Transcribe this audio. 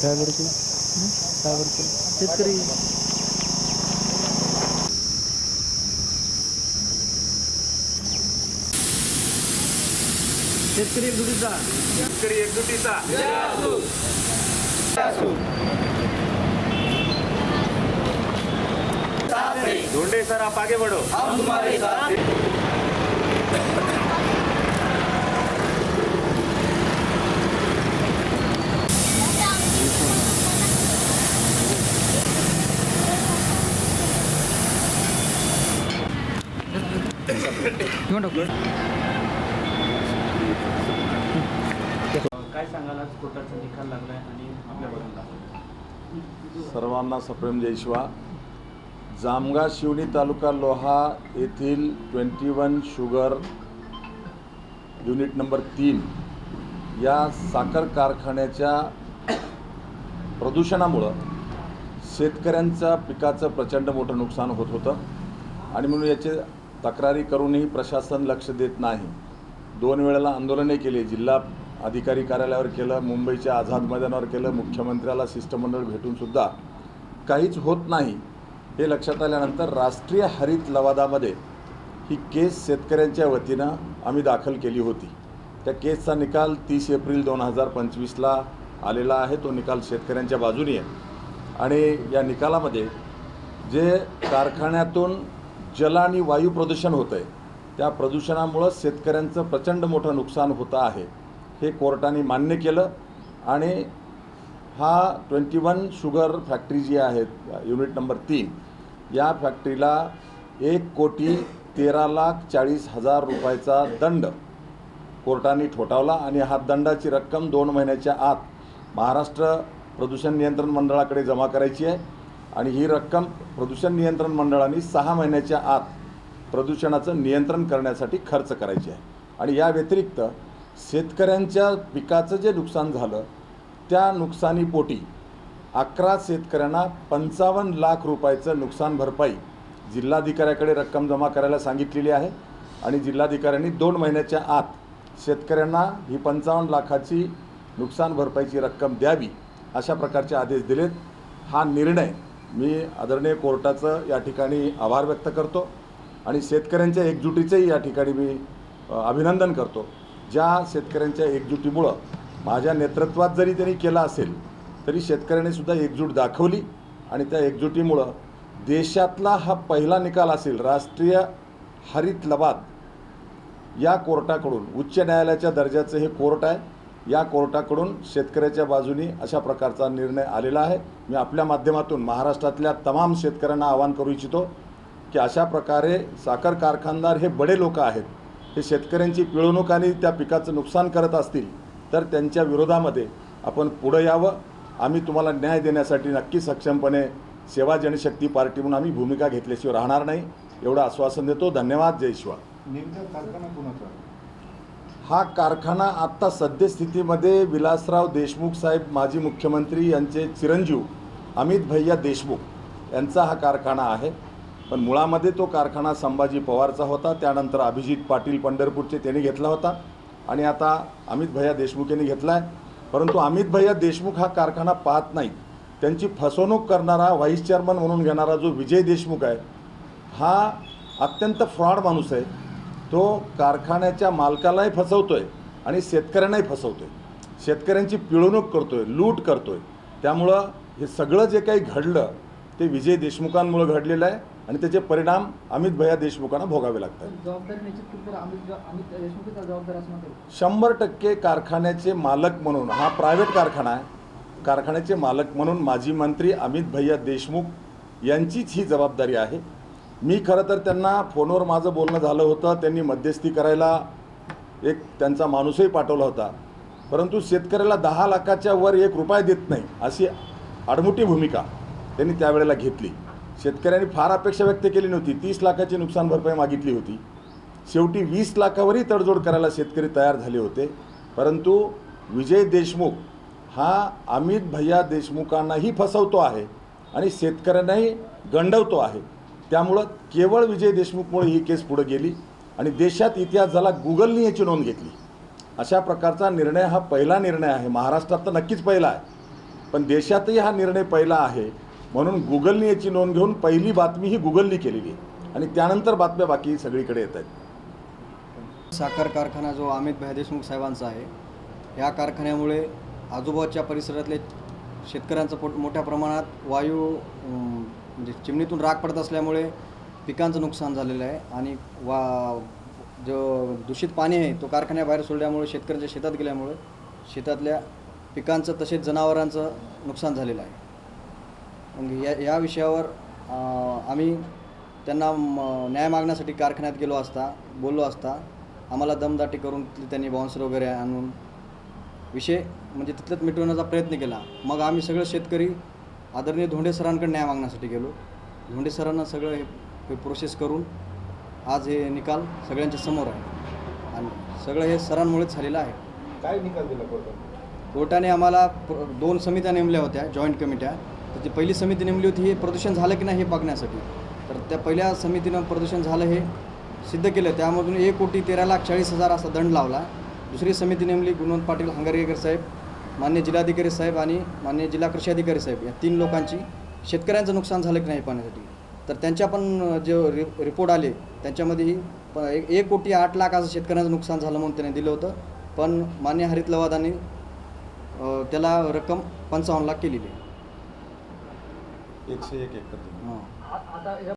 काय बरं काय बरं शेतकरी शेतकरी एकजुटीचा शेतकरी एकजुटीचा धोंडे सर आप आगे बढ़ो घेऊन टाकू काय सांगाल? आज कोर्टाचा निकाल लागलाय आणि आपल्या बाजूला सर्वांना सप्रेम जयशिवा जामगा शिवणी तालुका लोहा येथील twenty one sugar unit number तीन या साखर कारखान्याच्या प्रदूषणामुळं शेतकऱ्यांचा पिकाचं प्रचंड मोठं नुकसान होत होतं. आणि म्हणून याचे तक्रारी करूनही प्रशासन लक्ष देत नाही. दोन वेळेला आंदोलने केली. जिल्हा अधिकारी कार्यालयावर केलं मुंबईच्या आझाद मैदानावर केलं मुख्यमंत्र्याला शिष्टमंडळ भेटूनसुद्धा काहीच होत नाही. हे लक्षात आल्यानंतर राष्ट्रीय हरित लवादामध्ये ही केस शेतकऱ्यांच्या वतीनं आम्ही दाखल केली होती. त्या केसचा निकाल तीस एप्रिल दोन हजार पंचवीसला आलेला आहे. तो निकाल शेतकऱ्यांच्या बाजूने आहे. आणि या निकालामध्ये जे कारखान्यातून जल आणि वायू प्रदूषण होतं आहे त्या प्रदूषणामुळं शेतकऱ्यांचं प्रचंड मोठं नुकसान होतं आहे. हे कोर्टाने मान्य केलं. आणि हा ट्वेंटी वन शुगर फॅक्टरी जी आहे युनिट नंबर तीन या फॅक्टरीला एक कोटी तेरा लाख चाळीस हजार रुपयाचा दंड कोर्टाने ठोठावला. आणि हा दंडाची रक्कम दोन महिन्याच्या आत महाराष्ट्र प्रदूषण नियंत्रण मंडळाकडे जमा करायची आहे. आणि ही रक्कम प्रदूषण नियंत्रण मंडळाने सहा महिन्याच्या आत प्रदूषणाचं नियंत्रण करण्यासाठी खर्च करायची आहे. आणि या व्यतिरिक्त शेतकऱ्यांच्या पिकाचं जे नुकसान झालं त्या नुकसानीपोटी अकरा शेतकऱ्यांना पंचावन्न लाख रुपयाचं नुकसान भरपाई जिल्हाधिकाऱ्याकडे रक्कम जमा करायला सांगितलेली आहे आणि जिल्हाधिकाऱ्यांनी दोन महिन्याच्या आत शेतकऱ्यांना ही पंचावन्न लाखाची नुकसान भरपाईची रक्कम द्यावी अशा प्रकारचे आदेश दिलेत. हा निर्णय मी आदरणीय कोर्टाचं या ठिकाणी आभार व्यक्त करतो आणि शेतकऱ्यांच्या एकजुटीचंही या ठिकाणी मी अभिनंदन करतो. ज्या शेतकऱ्यांच्या एकजुटीमुळं माझ्या नेतृत्वात जरी त्यांनी केला असेल तरी शेतकऱ्यांनी सुद्धा एकजूट दाखवली आणि त्या एकजुटीमुळं देशातला हा पहिला निकाल असेल राष्ट्रीय हरित लवाद या कोर्टाकडून उच्च न्यायालयाच्या दर्जाचं हे कोर्ट आहे. या कोर्टाकडून शेतकऱ्याच्या बाजूनी अशा प्रकारचा निर्णय आलेला आहे. मी आपल्या माध्यमातून महाराष्ट्रातल्या तमाम शेतकऱ्यांना आवाहन करू इच्छितो की अशा प्रकारे साखर कारखानदार हे बडे लोक आहेत. हे शेतकऱ्यांची पिळवणूक आणि त्या पिकाचं नुकसान करत असतील तर त्यांच्या विरोधामध्ये आपण पुढं यावं. आम्ही तुम्हाला न्याय देण्यासाठी नक्की सक्षमपणे सेवा जनशक्ती पार्टी म्हणून आम्ही भूमिका घेतल्याशिवाय राहणार नाही. एवढं आश्वासन देतो. धन्यवाद. जय शिवा. हा कारखाना आत्ता सद्यस्थितीमध्ये विलासराव देशमुख साहेब माजी मुख्यमंत्री यांचे चिरंजीव अमित भैया देशमुख यांचा हा कारखाना आहे. पण मुळामध्ये तो कारखाना संभाजी पवारचा होता. त्यानंतर अभिजित पाटील पंढरपूरचे त्यांनी घेतला होता. आणि आता अमित भैया देशमुख यांनी घेतला आहे परंतु अमित भैया देशमुख हा कारखाना पाहत नाही त्यांची फसवणूक करणारा व्हाईस चेअरमन म्हणून घेणारा जो विजय देशमुख आहे हा अत्यंत फ्रॉड माणूस आहे. तो कारखान्याच्या मालकालाही फसवतो आहे आणि शेतकऱ्यांनाही फसवतो आहे शेतकऱ्यांची पिळवणूक करतो आहे लूट करतो आहे त्यामुळं हे सगळं जे काही घडलं ते विजय देशमुखांमुळं घडलेलं आहे. आणि त्याचे परिणाम अमित भैया देशमुखांना भोगावे लागतात. शंभर टक्के कारखान्याचे मालक म्हणून हा प्रायव्हेट कारखाना आहे कारखान्याचे मालक म्हणून माजी मंत्री अमित भैया देशमुख यांचीच ही जबाबदारी आहे. मी खरं तर त्यांना फोनवर माझं बोलणं झालं होतं त्यांनी मध्यस्थी करायला एक त्यांचा माणूसही पाठवला होता. परंतु शेतकऱ्याला दहा लाखाच्या वर एक रुपया देत नाही अशी आडमुठी भूमिका त्यांनी त्यावेळेला घेतली. शेतकऱ्यांनी फार अपेक्षा व्यक्त केली नव्हती. तीस लाखाची नुकसान भरपाई मागितली होती. शेवटी वीस लाखावरही तडजोड करायला शेतकरी तयार झाले होते. परंतु विजय देशमुख हा अमित भैया देशमुखांनाही फसवतो आहे आणि शेतकऱ्यांनाही गंडवतो आहे. त्यामुळं केवळ विजय देशमुखमुळे ही केस पुढे गेली आणि देशात इतिहास झाला गुगलनी याची नोंद घेतली. अशा प्रकारचा निर्णय हा पहिला निर्णय आहे. महाराष्ट्रात तर नक्कीच पहिला आहे. पण देशातही हा निर्णय पहिला आहे. म्हणून गुगलने याची नोंद घेऊन पहिली बातमी ही गुगलनी केलेली आहे. आणि त्यानंतर बातम्या बाकी सगळीकडे येत आहेत. साखर कारखाना जो अमित भाई देशमुख साहेबांचा आहे या कारखान्यामुळे आजूबाजूच्या परिसरातले शेतकऱ्यांचं पोट मोठ्या प्रमाणात वायू अं, म्हणजे चिमणीतून राग पडत असल्यामुळे पिकांचं नुकसान झालेलं आहे. आणि वा जो दूषित पाणी आहे तो कारखान्याबाहेर सोडल्यामुळे शेतकऱ्यांच्या शेतात गेल्यामुळे शेतातल्या पिकांचं तसेच जनावरांचं नुकसान झालेलं आहे. मग या या विषयावर आम्ही त्यांना म, न्याय मागण्यासाठी कारखान्यात गेलो असता बोललो असता आम्हाला दमदाटी करून तिथले त्यांनी बाउन्सर वगैरे आणून विषय म्हणजे तिथलंच मिटवण्याचा प्रयत्न केला. मग आम्ही सगळे शेतकरी आदरणीय धोंडे सरांकडे न्याय मागण्यासाठी गेलो. धोंडे सरांना सगळं हे प्रोसेस करून आज हे निकाल सगळ्यांच्या समोर आहे. आणि सगळं हे सरांमुळेच झालेलं आहे. काय निकाल दिला कोर्टाने? कोर्टाने आम्हाला प्र- दोन समित्या नेमल्या होत्या जॉईंट कमिट्या तर जी पहिली समिती नेमली होती हे प्रदूषण झालं की नाही हे बघण्यासाठी? तर त्या पहिल्या समितीनं प्रदूषण झालं हे सिद्ध केलं. त्यामधून एक कोटी तेरा लाख चाळीस हजार असा दंड लावला. दुसरी समिती नेमली गुणवंत पाटील हंगारगेकर साहेब मान्य जिल्हाधिकारी साहेब आणि मान्य जिल्हा कृषी अधिकारी साहेब या तीन लोकांची शेतकऱ्यांचं नुकसान झालं की नाही पाण्यासाठी तर त्यांच्या पण जे रि रिपोर्ट आले त्यांच्यामध्येही प एक एक कोटी आठ लाख असं शेतकऱ्यांचं नुकसान झालं म्हणून त्याने दिलं होतं. पण मान्य हरित लवादाने त्याला रक्कम पंचावन्न लाख केलेली आहे. एकशे एक हां. आ- आता या